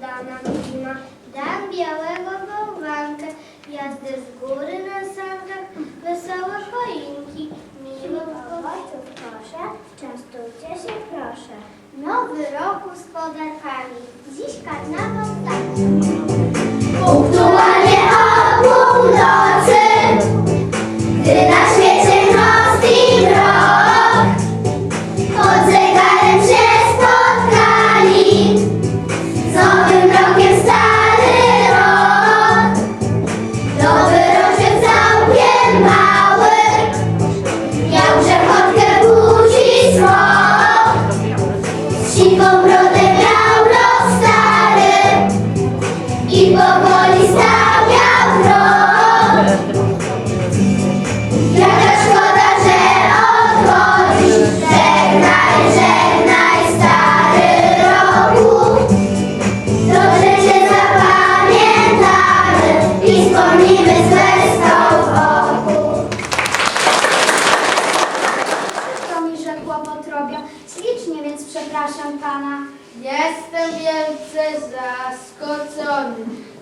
nam zima. Dam białego bałwankę, jazdę z góry na sankach, wesołe choinki, miło Ojców proszę, częstujcie się proszę. Nowy roku z podarkami, dziś karnawał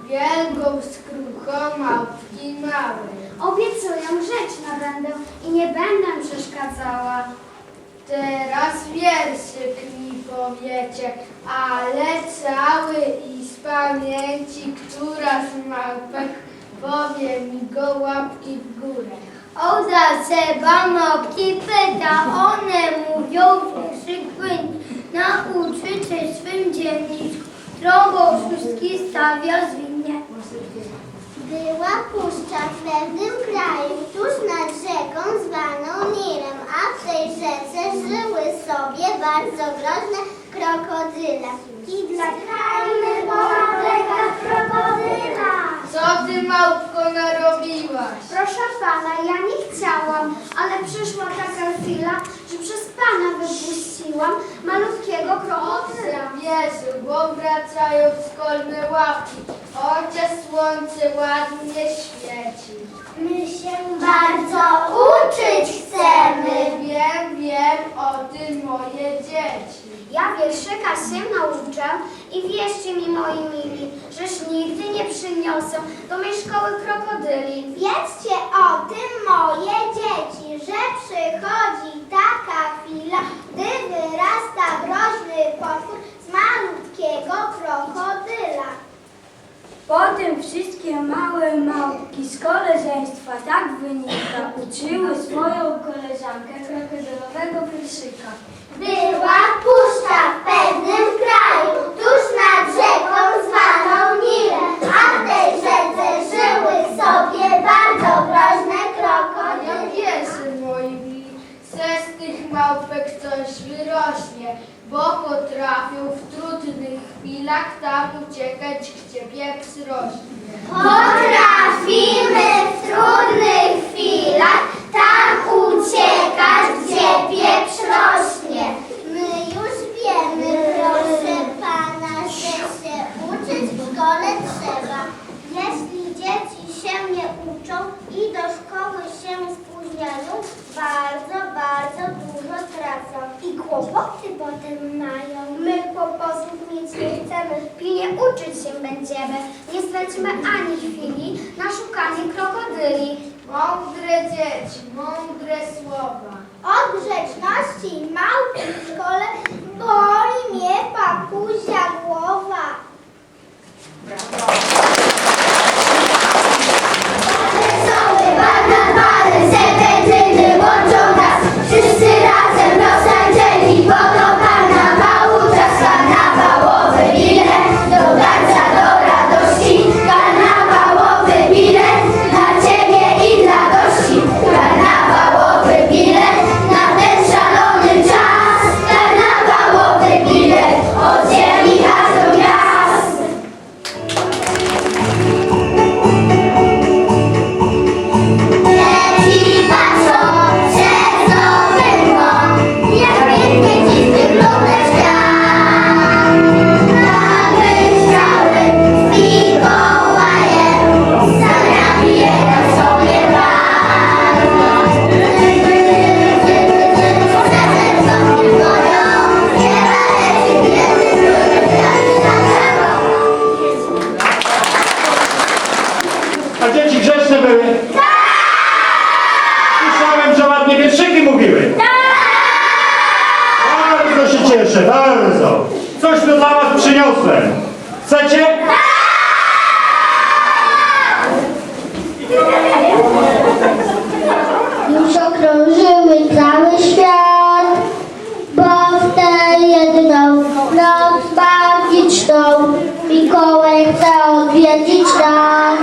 wielką skruchą małpki małej. Obiecuję, grzeczna będę i nie będę przeszkadzała. Teraz wierszyk mi powiecie, ale cały i z pamięci, która z małpek powie mi go łapki w górę. Oda trzeba mopki pyta, one mówią wierszyk płyń. Nauczyciel swym dzienniczku, trąbą szóstki stawia zwinnie. Była puszcza w pewnym kraju, tuż nad rzeką zwaną Nilem, a w tej rzece żyły sobie bardzo groźne krokodyle. I dla była rzeka krokodyla. Co ty małpko narobiłaś? Proszę pana, ja nie chciałam, ale przyszła taka chwila, że przez pana wypuściłam malutkiego krokodyla. Wierzy, bo wracają szkolne łapki, chociaż słońce ładnie świeci. My się bardzo uczyć chcemy. Wiem, wiem o tym moje dzieci. Ja wierszyka się nauczę i wierzcie mi, moi mili, żeż nigdy nie przyniosę do mej szkoły krokodyli. Wiedzcie o tym, moje dzieci, że przychodzi taka chwila, gdy wyrasta groźny potwór z malutkiego krokodyla. Potem wszystkie małe małpki z koleżeństwa tak wynika uczyły swoją koleżankę krokodylowego wierszyka. Była puszcza w pewnym kraju, tuż nad rzeką zwaną Nilem, a w tej rzece żyły sobie bardzo groźne krokodyle. ja wierzę, moi mili, z tych małpek coś wyrośnie, bo potrafią w trudnych chwilach tam uciekać, gdzie pieprz rośnie. Potrafimy w trudnych chwilach tam uciekać, gdzie pieprz rośnie. My już wiemy, proszę pana, że się uczyć w szkole trzeba. Jeśli dzieci się nie uczą i do szkoły się spóźniają, bardzo, bardzo dużo tracą. I kłopoty potem mają. Mieć nie chcemy, pilnie uczyć się będziemy. Nie stracimy ani chwili na szukanie krokodyli. Mądre dzieci, mądre słowa. Od grzeczności małpy w szkole boli mnie papuzia Proszę bardzo. Coś tu dla was przyniosłem. Chcecie? Już okrążyły cały świat, bo w tę jedną noc magiczną Mikołaj chce odwiedzić nas.